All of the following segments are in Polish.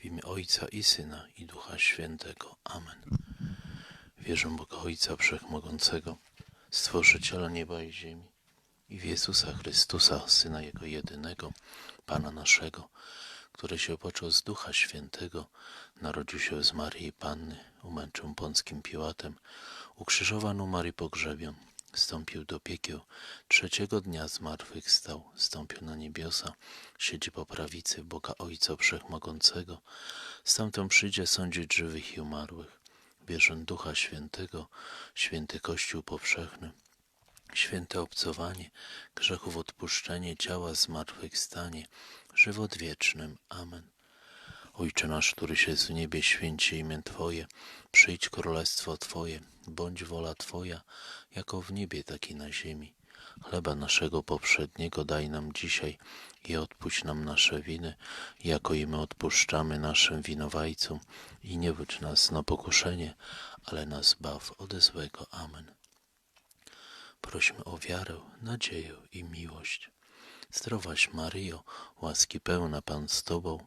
W imię Ojca i Syna i Ducha Świętego. Amen. Wierzę w Boga Ojca Wszechmogącego, Stworzyciela nieba i ziemi i w Jezusa Chrystusa, Syna Jego jedynego, Pana naszego, który się począł z Ducha Świętego, narodził się z Marii i Panny, umęczył pąckim Piłatem, ukrzyżowano Marii pogrzebion, Wstąpił do piekieł, trzeciego dnia zmartwychwstał, stąpił na niebiosa, siedzi po prawicy Boga Ojca Wszechmogącego, stamtąd przyjdzie sądzić żywych i umarłych. Wierzę Ducha Świętego, święty Kościół powszechny, święte obcowanie, grzechów odpuszczenie, ciała zmartwychwstanie, żywot wiecznym. Amen. Ojcze nasz, któryś jest w niebie, święci imię Twoje, przyjdź królestwo Twoje, bądź wola Twoja, jako w niebie, tak i na ziemi. Chleba naszego poprzedniego daj nam dzisiaj i odpuść nam nasze winy, jako i my odpuszczamy naszym winowajcom i nie wódź nas na pokuszenie, ale nas baw ode złego. Amen. Prośmy o wiarę, nadzieję i miłość. Zdrowaś Maryjo, łaski pełna Pan z Tobą,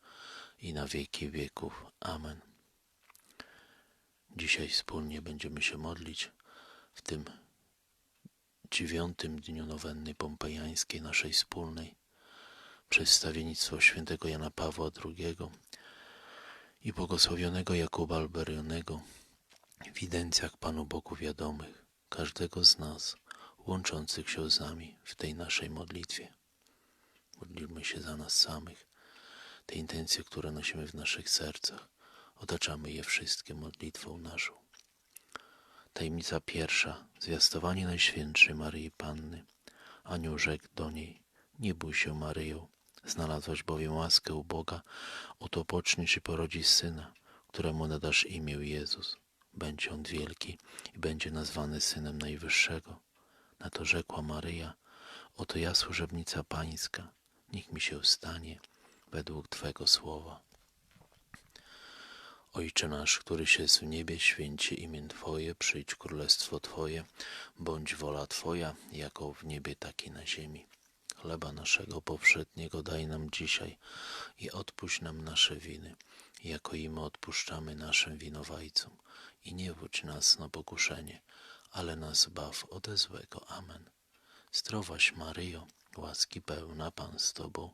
i na wieki wieków. Amen. Dzisiaj wspólnie będziemy się modlić w tym dziewiątym dniu nowenny pompejańskiej, naszej wspólnej, przedstawiennictwo świętego Jana Pawła II i błogosławionego Jakuba Alberionego w ewidencjach Panu Bogu wiadomych, każdego z nas, łączących się z nami w tej naszej modlitwie. Modlimy się za nas samych, te intencje, które nosimy w naszych sercach, otaczamy je wszystkie modlitwą naszą. Tajemnica pierwsza, zwiastowanie Najświętszej Maryi Panny. Anioł rzekł do niej, nie bój się Maryjo, znalazłaś bowiem łaskę u Boga, oto poczniesz i porodzi syna, któremu nadasz imię Jezus. Będzie on wielki i będzie nazwany Synem Najwyższego. Na to rzekła Maryja, oto ja służebnica Pańska, niech mi się stanie według Twego słowa. Ojcze nasz, któryś jest w niebie, święci imię Twoje, przyjdź królestwo Twoje, bądź wola Twoja, jako w niebie, tak i na ziemi. Chleba naszego powszedniego daj nam dzisiaj i odpuść nam nasze winy, jako i my odpuszczamy naszym winowajcom. I nie wódź nas na pokuszenie, ale nas baw ode złego. Amen. Zdrowaś Maryjo, łaski pełna Pan z Tobą,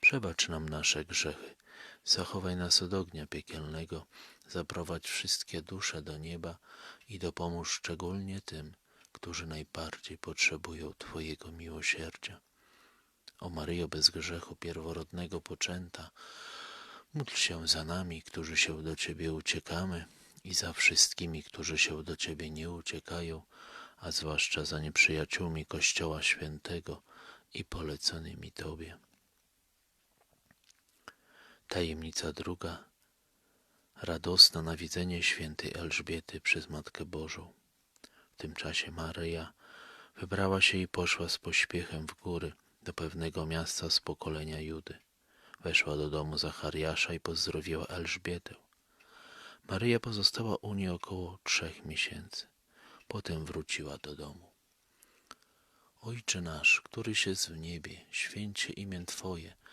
przebacz nam nasze grzechy, zachowaj nas od ognia piekielnego, zaprowadź wszystkie dusze do nieba i dopomóż szczególnie tym, którzy najbardziej potrzebują Twojego miłosierdzia. O Maryjo bez grzechu pierworodnego poczęta, módl się za nami, którzy się do Ciebie uciekamy i za wszystkimi, którzy się do Ciebie nie uciekają, a zwłaszcza za nieprzyjaciółmi Kościoła Świętego i poleconymi Tobie. Tajemnica druga. Radosne nawiedzenie świętej Elżbiety przez Matkę Bożą. W tym czasie Maryja wybrała się i poszła z pośpiechem w góry do pewnego miasta z pokolenia Judy. Weszła do domu Zachariasza i pozdrowiła Elżbietę. Maryja pozostała u niej około trzech miesięcy. Potem wróciła do domu. Ojcze nasz, któryś jest w niebie, święcie imię Twoje,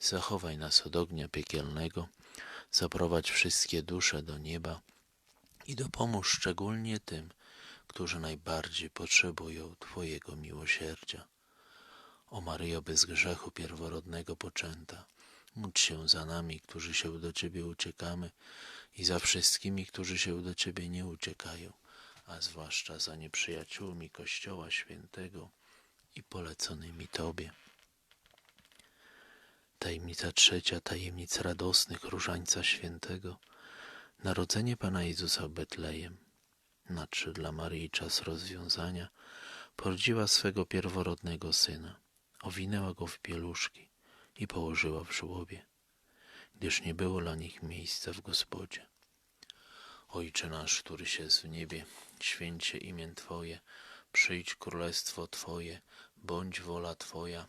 zachowaj nas od ognia piekielnego, zaprowadź wszystkie dusze do nieba i dopomóż szczególnie tym, którzy najbardziej potrzebują Twojego miłosierdzia. O Maryjo bez grzechu pierworodnego poczęta, módl się za nami, którzy się do Ciebie uciekamy i za wszystkimi, którzy się do Ciebie nie uciekają, a zwłaszcza za nieprzyjaciółmi Kościoła Świętego i poleconymi Tobie. Tajemnica trzecia, tajemnica radosnych Różańca Świętego, Narodzenie Pana Jezusa w Betlejem. Nadszedł dla Maryi czas rozwiązania, porodziła swego pierworodnego Syna, owinęła Go w pieluszki i położyła w żłobie, gdyż nie było dla nich miejsca w Gospodzie. Ojcze nasz, któryś jest w niebie, święcie imię Twoje, przyjdź królestwo Twoje, bądź wola Twoja,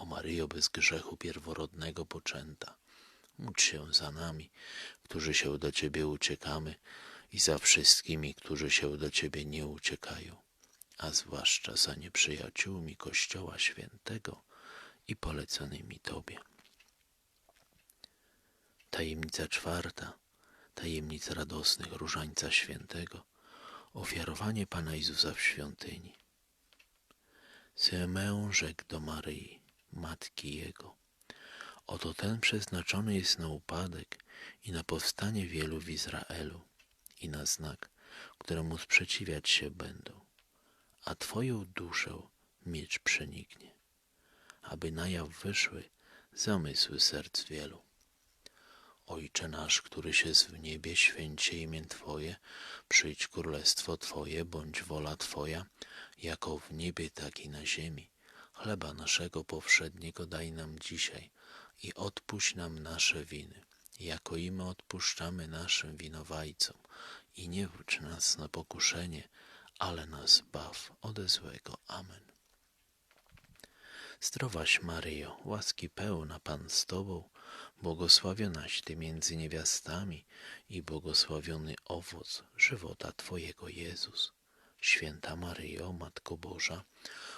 O Maryjo bez grzechu pierworodnego poczęta, módl się za nami, którzy się do Ciebie uciekamy i za wszystkimi, którzy się do Ciebie nie uciekają, a zwłaszcza za nieprzyjaciółmi Kościoła Świętego i poleconymi Tobie. Tajemnica czwarta, tajemnica radosnych Różańca Świętego, ofiarowanie Pana Jezusa w świątyni. Symeon rzekł do Maryi, matki Jego, oto ten przeznaczony jest na upadek i na powstanie wielu w Izraelu i na znak, któremu sprzeciwiać się będą, a Twoją duszę miecz przeniknie, aby na jaw wyszły zamysły serc wielu. Ojcze nasz, któryś jest w niebie, święcie imię Twoje, przyjdź królestwo Twoje, bądź wola Twoja, jako w niebie, tak i na ziemi. Chleba naszego powszedniego daj nam dzisiaj i odpuść nam nasze winy, jako i my odpuszczamy naszym winowajcom. I nie wódź nas na pokuszenie, ale nas baw ode złego. Amen. Zdrowaś Maryjo, łaski pełna Pan z Tobą, błogosławionaś Ty między niewiastami i błogosławiony owoc żywota Twojego Jezus. Święta Maryjo, Matko Boża,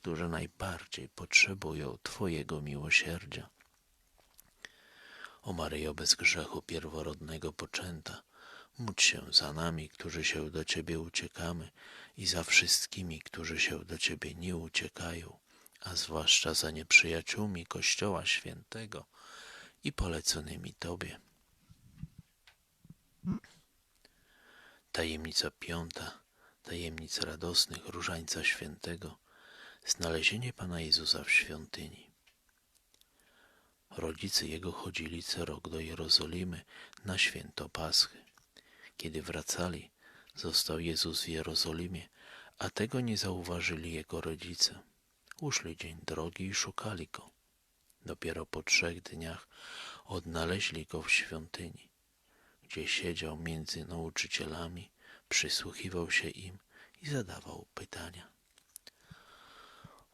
którzy najbardziej potrzebują Twojego miłosierdzia. O Maryjo bez grzechu pierworodnego poczęta, módl się za nami, którzy się do Ciebie uciekamy i za wszystkimi, którzy się do Ciebie nie uciekają, a zwłaszcza za nieprzyjaciółmi Kościoła Świętego i poleconymi Tobie. Tajemnica piąta, tajemnica radosnych Różańca Świętego, znalezienie Pana Jezusa w świątyni. Rodzice Jego chodzili co rok do Jerozolimy na święto Paschy. Kiedy wracali, został Jezus w Jerozolimie, a tego nie zauważyli Jego rodzice. Uszli dzień drogi i szukali Go. Dopiero po trzech dniach odnaleźli Go w świątyni, gdzie siedział między nauczycielami, przysłuchiwał się im i zadawał pytania.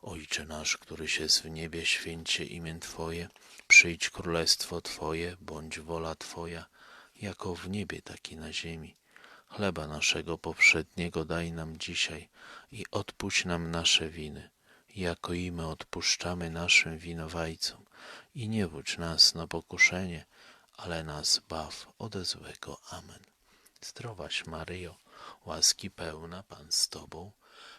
Ojcze nasz, któryś jest w niebie, święcie imię Twoje, przyjdź królestwo Twoje, bądź wola Twoja, jako w niebie, tak i na ziemi. Chleba naszego poprzedniego daj nam dzisiaj i odpuść nam nasze winy, jako i my odpuszczamy naszym winowajcom. I nie wódź nas na pokuszenie, ale nas baw ode złego. Amen. Zdrowaś Maryjo, łaski pełna Pan z Tobą,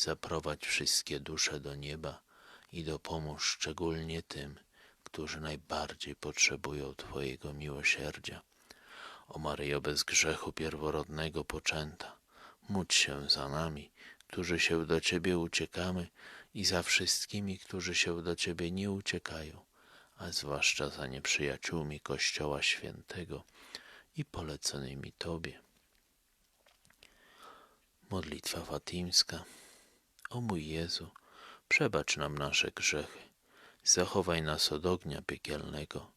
zaprowadź wszystkie dusze do nieba i dopomóż szczególnie tym, którzy najbardziej potrzebują Twojego miłosierdzia. O Maryjo bez grzechu pierworodnego poczęta, módl się za nami, którzy się do Ciebie uciekamy i za wszystkimi, którzy się do Ciebie nie uciekają, a zwłaszcza za nieprzyjaciółmi Kościoła Świętego i poleconymi Tobie. Modlitwa Fatimska O mój Jezu, przebacz nam nasze grzechy, zachowaj nas od ognia piekielnego,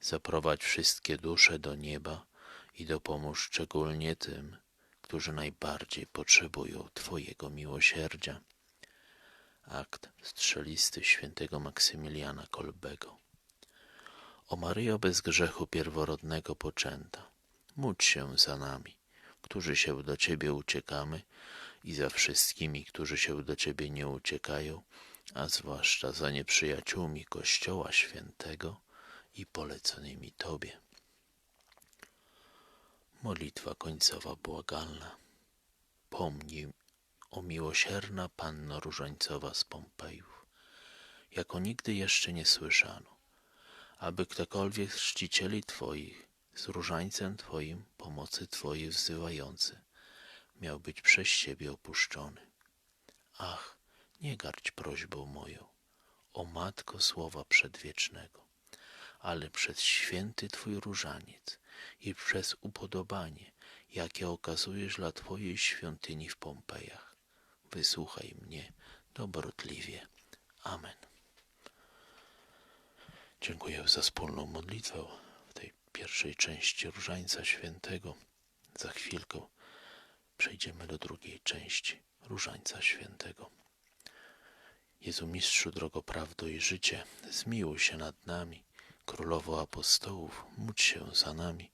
zaprowadź wszystkie dusze do nieba i dopomóż szczególnie tym, którzy najbardziej potrzebują Twojego miłosierdzia. Akt strzelisty świętego Maksymiliana Kolbego. O Maryjo bez grzechu pierworodnego poczęta, módl się za nami, którzy się do Ciebie uciekamy i za wszystkimi, którzy się do Ciebie nie uciekają, a zwłaszcza za nieprzyjaciółmi Kościoła Świętego i poleconymi Tobie. Modlitwa końcowa błagalna. Pomnij, o miłosierna Panno Różańcowa z Pompejów, jako nigdy jeszcze nie słyszano, aby ktokolwiek z czcicieli Twoich z różańcem Twoim pomocy Twojej wzywający miał być przez Ciebie opuszczony. Ach, nie gardź prośbą moją, o Matko Słowa Przedwiecznego, ale przez święty Twój różaniec i przez upodobanie, jakie okazujesz dla Twojej świątyni w Pompejach. Wysłuchaj mnie dobrotliwie. Amen. Dziękuję za wspólną modlitwę w tej pierwszej części Różańca Świętego. Za chwilkę przejdziemy do drugiej części Różańca Świętego. Jezu Mistrzu, drogo prawdo i życie, zmiłuj się nad nami. Królowo apostołów, módl się za nami.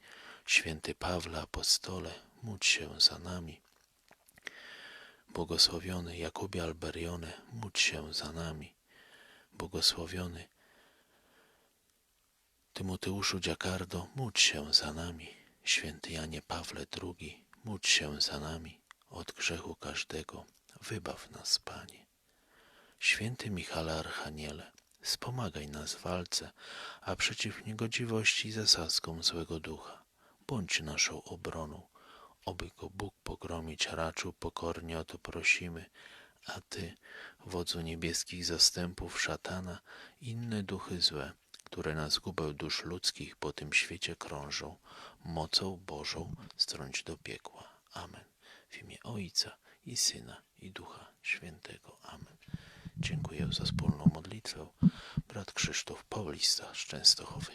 Święty Pawle apostole, módl się za nami. Błogosławiony Jakubie Alberione, módl się za nami. Błogosławiony Tymoteuszu Dziakardo, módl się za nami. Święty Janie Pawle II, módl się za nami. Od grzechu każdego wybaw nas, Panie. Święty Michale Archaniele, wspomagaj nas w walce, a przeciw niegodziwości i zasadzkom złego ducha. Bądź naszą obroną, oby go Bóg pogromić raczył, pokornie o to prosimy, a Ty, wodzu niebieskich zastępów szatana, inne duchy złe, które na zgubę dusz ludzkich po tym świecie krążą, mocą Bożą strąć do piekła. Amen. W imię Ojca i Syna i Ducha Świętego. Amen. Dziękuję za wspólną modlitwę. Brat Krzysztof Paulista z Częstochowy.